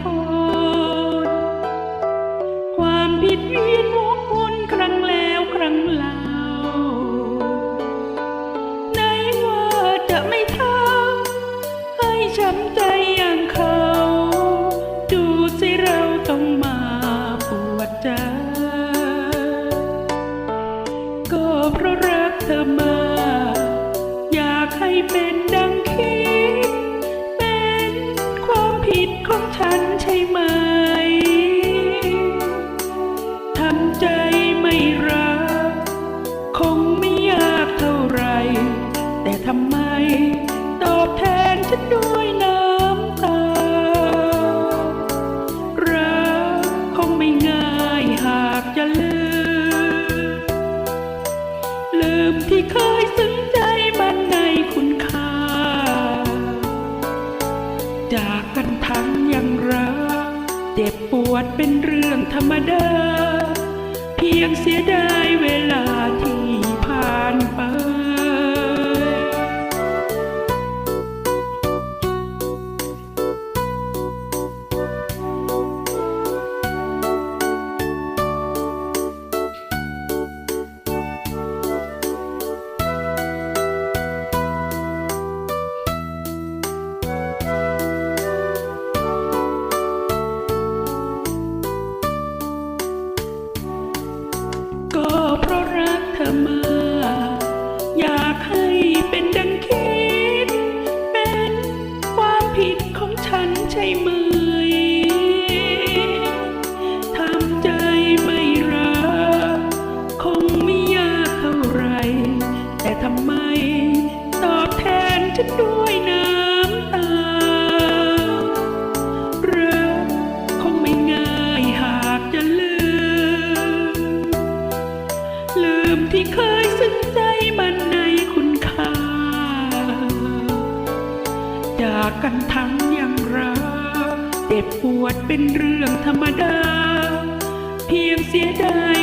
คนความผิดเวียนวกวนครั้งแล้วครั้งเล่าไหนว่าจะไม่ทำให้ช้ำใจอย่างเขา ดูสิเราต้องมาปวดใจ ก็เพราะรักเธอมา มที่เคยซึ้งใจมันในคุณค่า จากกันทั้งยังรักเจ็บปวดเป็นเรื่องธรรมดา เพียงเสียดายเวลา ทำไม ตอบแทนฉันด้วยน้ำตาเรักคงไม่ง่ายหากจะลืม ลืมที่เคยซึ้งใจมันในคุณค่า จากกันทั้งยังรักเจ็บปวดเป็นเรื่องธรรมดา เพียงเสียดาย